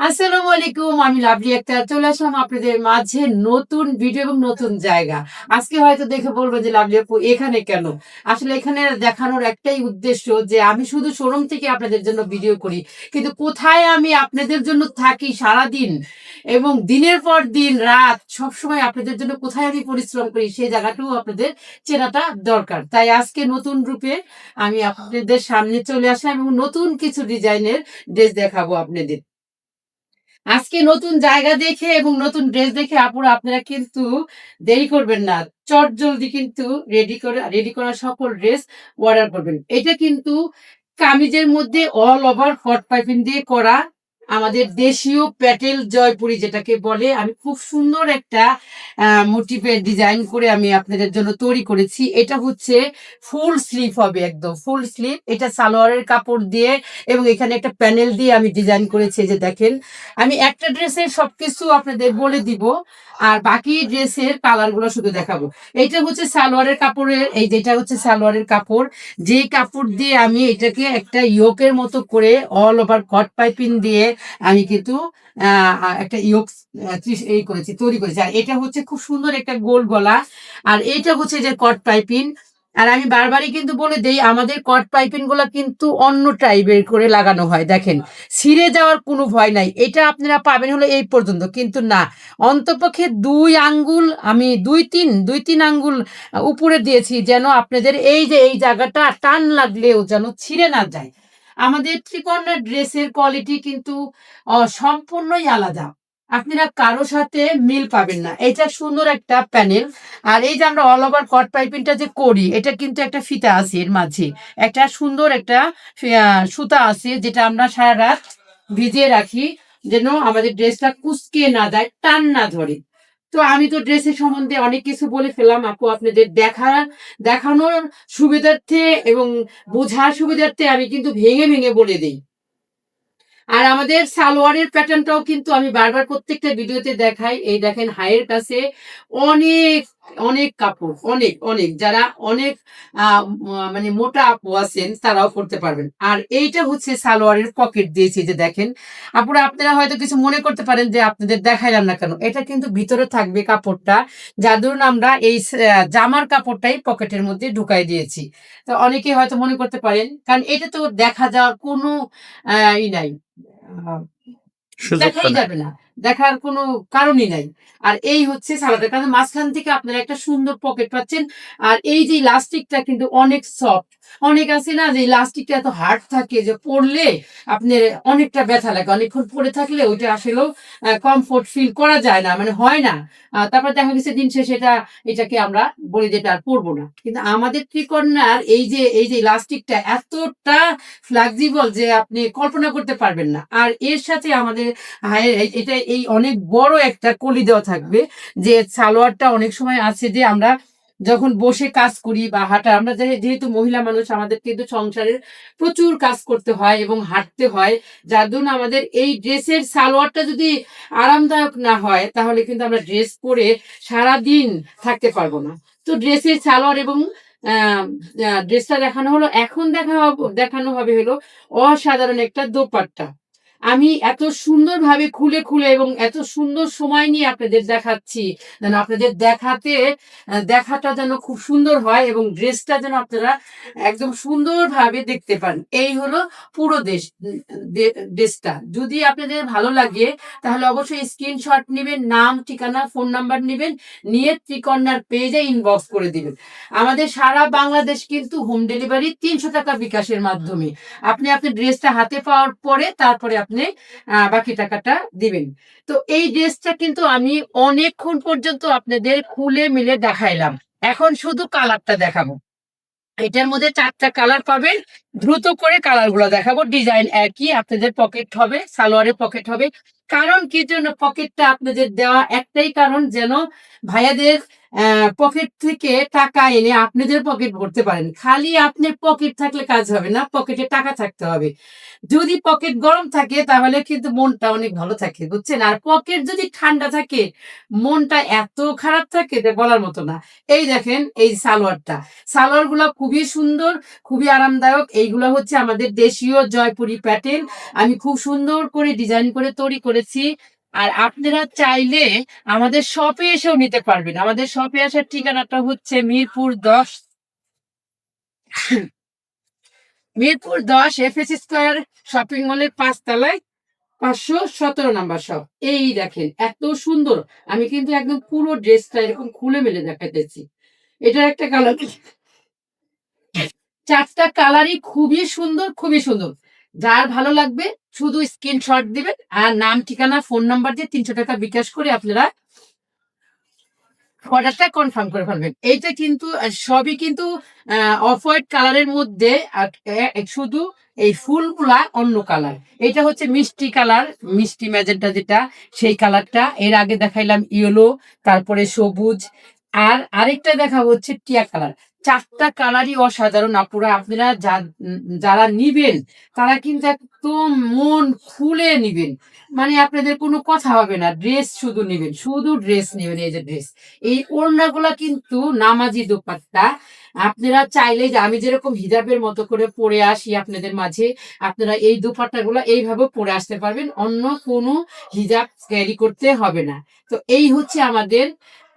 আসসালামু আলাইকুম, আমি লাভলি একটা চলে আসলাম আপনাদের মাঝে নতুন ভিডিও এবং নতুন জায়গা। আজকে হয়তো দেখে বলব যে লাভলি আপু এখানে কেন? আসলে এখানে দেখানোর একটাই উদ্দেশ্য যে আমি শুধু শোরুম থেকে আপনাদের জন্য ভিডিও করি, কিন্তু কোথায় আমি আপনাদের জন্য থাকি সারা দিন এবং দিনের পর দিন রাত সব সময় আপনাদের জন্য কোথায় আমি পরিশ্রম করি, সেই জায়গাটাও আপনাদের চেনাটা দরকার। তাই আজকে নতুন রূপে আমি আপনাদের সামনে চলে আসলাম এবং নতুন কিছু ডিজাইনের ড্রেস দেখাবো আপনাদের। আজকে নতুন জায়গা দেখে এবং নতুন ড্রেস দেখে আপুরা, আপনারা কিন্তু দেরি করবেন না। চট জলদি কিন্তু রেডি করে রেডি করা সকল ড্রেস অর্ডার করবেন। এটা কিন্তু কামিজের মধ্যে অল ওভার হট পাইপিং দিয়ে করা আমাদের দেশীয় প্যাটেল জয়পুরি যেটাকে বলে, আমি খুব সুন্দর একটা মোটিভের ডিজাইন করে আমি আপনাদের জন্য তৈরি করেছি। এটা হচ্ছে ফুল স্লিভ হবে একদম, ফুল স্লিভ। এটা সালোয়ারের কাপড় দিয়ে এবং এখানে একটা প্যানেল দিয়ে আমি ডিজাইন করেছি যে দেখেন। আমি একটা ড্রেসের সবকিছু আপনাদের বলে দিব, আর বাকি ড্রেসের কালারগুলো শুধু দেখাবো। এইটা হচ্ছে সালোয়ারের কাপড়ের, এই যেটা হচ্ছে সালোয়ারের কাপড়। যে কাপড় দিয়ে আমি এটাকে একটা ইয়োকের মতো করে অল ওভার কট পাইপিং দিয়ে আমি কিন্তু একটা ইয়োক এই করেছি, তৈরি করেছি। আর এটা হচ্ছে খুব সুন্দর একটা গোল গলা। আর এটা হচ্ছে যে কট পাইপিন আর আমি বারবারই কিন্তু বলে দেই, আমাদের কট পাইপিনগুলো কিন্তু অন্য টাইপের করে লাগানো হয়, দেখেন। ছিঁড়ে যাওয়ার কোনো ভয় নাই। এটা আপনারা পাবেন হলো এই পর্যন্ত। কিন্তু না, অন্তপক্ষে দুই আঙ্গুল, আমি দুই তিন দুই তিন আঙ্গুল উপরে দিয়েছি যেন আপনাদের এই যে, এই জায়গাটা টান লাগলেও যেন ছিঁড়ে না যায়। আমাদের ত্রিকর্ণের ড্রেসের কোয়ালিটি কিন্তু সম্পূর্ণই আলাদা। আপনারা কারও সাথে মিল পাবেন না। এটা সুন্দর একটা প্যানেল আর এই যে আমরা অল ওভার কট পাইপিংটা যে করি, এটা কিন্তু একটা ফিতা আছে এর মাঝে। একটা সুন্দর একটা সুতা আছে যেটা আমরা সারা রাত ভিজিয়ে রাখি, যেন আমাদের ড্রেসটা কুচকে না দেয় টান না ধরে। তো আমি তো ড্রেসের সম্বন্ধে অনেক কিছু বলে ফেলাম আপু, আপনাদের দেখা, দেখানোর সুবিধার্থে এবং বোঝার সুবিধার্থে আমি কিন্তু ভেঙে ভেঙে বলে দিই। আর আমাদের সালোয়ারের প্যাটার্নটাও কিন্তু আমি বারবার প্রত্যেকটা ভিডিওতে দেখাই। এই দেখেন হাইয়ের কাছে অনেক অনেক কাপড় অনেক অনেক। যারা অনেক মানে মোটা আপু আছেন তারাও করতে পারবেন। আর এইটা হচ্ছে সালোয়ারের পকেট দিয়েছি যে দেখেন। আপুরা আপনারা হয়তো কিছু মনে করতে পারেন যে আপনাদের দেখাইলাম না কেন। এটা কিন্তু ভিতরে থাকবে কাপড়টা। যার ধরুন আমরা এই জামার কাপড়টাই পকেটের মধ্যে ঢুকাই দিয়েছি। তো অনেকে হয়তো মনে করতে পারেন কারণ এটা তো দেখা যাওয়ার কোনো ই নাই। দেখাই যাবে না। দেখার কোনো কারণই নাই। আর এই হচ্ছে সালাদা কারণ মাঝখান থেকে আপনারা একটা সুন্দর পকেট পাচ্ছেন। আর এই যে ইলাস্টিকটা কিন্তু অনেক সফট অনেক আছে না যে ইলাস্টিকটা এত হার্ড থাকে যে পড়লে আপনার অনেকটা ব্যথা লাগে। অনেকক্ষণ পড়ে থাকলে ওইটা আসলেও কমফোর্ট ফিল করা যায় না মানে হয় না। তারপর দেখা গেছে দিন শেষে এটা, এটাকে আমরা বলি যেটা আর পরবো না। কিন্তু আমাদের ত্রিকন্যার এই যে এই যে ইলাস্টিকটা এতটা ফ্লেক্সিবল যে আপনি কল্পনা করতে পারবেন না। আর এর সাথে আমাদের এটা এই অনেক বড় একটা কলি দেওয়া থাকবে যে সালোয়ারটা অনেক সময় আছে যে আমরা যখন বসে কাজ করি বা হাঁটা, আমরা যেহেতু মহিলা মানুষ, আমাদের কিন্তু সংসারের প্রচুর কাজ করতে হয় এবং হাঁটতে হয়। যার জন্য আমাদের এই ড্রেসের সালোয়ারটা যদি আরামদায়ক না হয়, তাহলে কিন্তু আমরা ড্রেস পরে সারা দিন থাকতে পারব না। তো ড্রেসের সালোয়ার এবং ড্রেসটা দেখানো হলো। এখন দেখা দেখানো হবে হলো অসাধারণ একটা দোপাট্টা। আমি এত সুন্দরভাবে খুলে খুলে এবং এত সুন্দর সময় নিয়ে আপনাদের দেখাচ্ছি, যেন আপনাদের দেখাতে দেখাটা যেন খুব সুন্দর হয় এবং ড্রেসটা যেন আপনারা একদম সুন্দরভাবে দেখতে পান। এই হলো পুরো দেশ ড্রেসটা। যদি আপনাদের ভালো লাগে, তাহলে অবশ্যই স্ক্রিনশট নেবেন, নাম, ঠিকানা, ফোন নাম্বার নেবেন, নিয়ে ত্রিকন্যার পেজে ইনবক্স করে দিবেন। আমাদের সারা বাংলাদেশ কিন্তু হোম ডেলিভারি তিনশো টাকা বিকাশের মাধ্যমে। আপনি আপনার ড্রেসটা হাতে পাওয়ার পরে, তারপরে আপনি বাকি টাকাটা দিবেন। তো এই ড্রেসটা কিন্তু আমি অনেকক্ষণ পর্যন্ত আপনাদের খুলে মিলে দেখাইলাম। এখন শুধু কালারটা দেখাবো। এটার মধ্যে চারটা কালার পাবেন। দ্রুত করে কালারগুলো দেখাবো। ডিজাইন একই, আপনাদের পকেট হবে, সালোয়ারের পকেট হবে। কারণ কি জন্য পকেটটা আপনাদের দেওয়া একটাই কারণ যেন ভাইয়াদের পকেট থেকে টাকা এনে আপনাদের পকেট ভরতে পারেন, খালি আপনার পকেট থাকলে কাজ হবে না পকেটে টাকা থাকতে হবে। যদি পকেট গরম থাকে, তাহলে কিন্তু মনটা অনেক ভালো থাকে, বুঝছেন? আর পকেট যদি ঠান্ডা থাকে, মনটা এত খারাপ থাকে যে বলার মতো না। এই দেখেন, এই সালোয়ারটা সালোয়ারগুলো খুবই সুন্দর, খুবই আরামদায়ক। এইগুলো হচ্ছে আমাদের দেশীয় জয়পুরি প্যাটার্ন আমি খুব সুন্দর করে ডিজাইন করে তৈরি করেছি। আর আপনারা চাইলে আমাদের শপে এসেও নিতে পারবেন। আমাদের শপে আসার ঠিকানাটা হচ্ছে মিরপুর দশ মিরপুর দশ এফএস স্কোয়ার শপিং মলের পাঁচতলায় পাঁচশো সতেরো নাম্বার শপ এই দেখেন, এত সুন্দর। আমি কিন্তু একদম পুরো ড্রেসটা এরকম খুলে মেলে দেখাতেছি। এটার একটা কালার চারটা কালারই খুবই সুন্দর খুবই সুন্দর। যার ভালো লাগবে শুধু স্ক্রিনশট দিবেন আর নাম, ঠিকানা ফোন নাম্বার দিয়ে তিনশো টাকা বিকাশ করে আপনারা অর্ডারটা কনফার্ম করে ফেলবেন। এইটা কিন্তু, সবই কিন্তু অফ হোয়াইট কালারের মধ্যে শুধু এই ফুলগুলা অন্য কালার এটা হচ্ছে মিষ্টি কালার মিষ্টি ম্যাজেন্টা যেটা, সেই কালারটা এর আগে দেখাইলাম ইয়েলো তারপরে সবুজ, আর আরেকটা দেখা হচ্ছে টিয়া কালার চারটা কালারই অসাধারণ, আপুরা। আপনারা যারা নিবেন, তারা কিন্তু একদম মন খুলে নিবেন। মানে আপনাদের কোনো কথা হবে না ড্রেস শুধু নিবেন, শুধু ড্রেস নেবেন, এই যে ড্রেস এই ওড়নাগুলা কিন্তু নামাজি দোপাট্টা। আপনারা চাইলে যে আমি যেরকম হিজাবের মতো করে পরে আসি আপনাদের মাঝে, আপনারা এই দুপাট্টাগুলো এইভাবে পরে আসতে পারবেন, অন্য কোনো হিজাব ক্যারি করতে হবে না। তো এই হচ্ছে আমাদের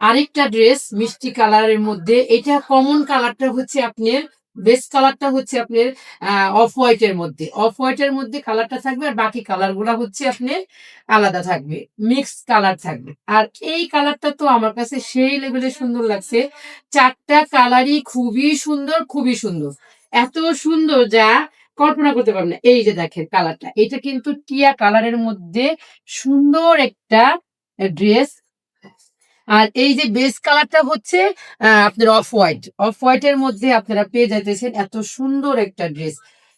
আরেকটা ড্রেস মিষ্টি কালারের মধ্যে। এটা কমন কালারটা হচ্ছে আপনার বেস্ট কালারটা হচ্ছে আপনার অফ হোয়াইটের মধ্যে। অফ হোয়াইটের মধ্যে কালারটা থাকবে আর বাকি কালারগুলা হচ্ছে আপনার আলাদা থাকবে মিক্স কালার থাকবে। আর এই কালারটা তো আমার কাছে সেই লেভেলে সুন্দর লাগছে। চারটা কালারই খুবই সুন্দর খুবই সুন্দর। এত সুন্দর যা কল্পনা করতে পারবেন না। এই যে দেখেন কালারটা, এটা কিন্তু টিয়া কালারের মধ্যে সুন্দর একটা ড্রেস আর এই যে বেস কালারটা হচ্ছে আপনার অফ হোয়াইট অফ হোয়াইটের মধ্যে আপনারা পেয়ে যাইতেছেন এত সুন্দর একটা ড্রেস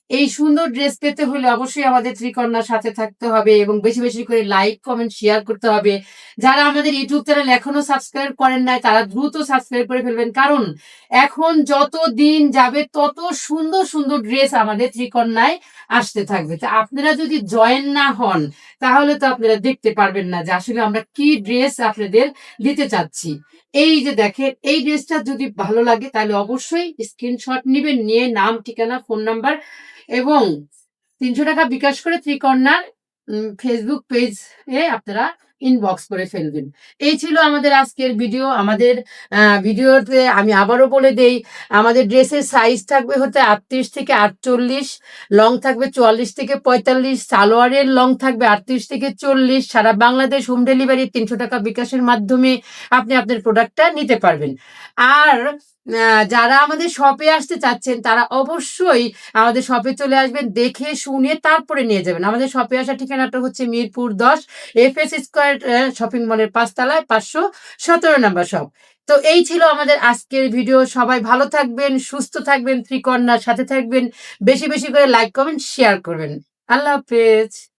এই সুন্দর ড্রেস পেতে হলে অবশ্যই আমাদের ত্রিকন্যার সাথে থাকতে হবে এবং বেশি বেশি করে লাইক কমেন্ট শেয়ার করতে হবে। যারা আমাদের ইউটিউব চ্যানেল এখনও সাবস্ক্রাইব করেন নাই, তারা দ্রুত সাবস্ক্রাইব করে ফেলবেন। কারণ এখন যত দিন যাবে, তত সুন্দর সুন্দর ড্রেস আমাদের ত্রিকন্যায় আসতে থাকবে। তা আপনারা যদি জয়েন না হন, তাহলে তো আপনারা দেখতে পারবেন না যে আসলে আমরা কি ড্রেস আপনাদের দিতে চাচ্ছি। এই যে দেখেন, এই ড্রেসটা যদি ভালো লাগে, তাহলে অবশ্যই স্ক্রিনশট নেবেন, নিয়ে নাম, ঠিকানা ফোন নাম্বার এবং তিনশো টাকা বিকাশ করে ত্রিকন্যার ফেসবুক পেজ এ আপনারা ইনবক্স করে ফেলবেন। এই ছিল আমাদের আজকের ভিডিও আমাদের ভিডিওতে আমি আবারও বলে দেই, আমাদের ড্রেসের সাইজ থাকবে হতে আটত্রিশ থেকে আটচল্লিশ লং থাকবে চুয়াল্লিশ থেকে পঁয়তাল্লিশ, সালোয়ারের লং থাকবে আটত্রিশ থেকে চল্লিশ। সারা বাংলাদেশ হোম ডেলিভারি তিনশো টাকা বিকাশের মাধ্যমে আপনি আপনার প্রোডাক্টটা নিতে পারবেন। আর যারা আমাদের শপে আসতে চাচ্ছেন, তারা অবশ্যই আমাদের শপে চলে আসবেন, দেখে, শুনে তারপরে নিয়ে যাবেন। আমাদের শপে আসার ঠিকানাটা হচ্ছে মিরপুর দশ এফ এস স্কোয়ার শপিং মলের পাঁচতলায় পাঁচশো সতেরো নাম্বার শপ তো এই ছিল আমাদের আজকের ভিডিও সবাই ভালো থাকবেন, সুস্থ থাকবেন ত্রিকন্যার সাথে থাকবেন। বেশি বেশি করে লাইক কমেন্ট শেয়ার করবেন। আল্লাহ হাফেজ।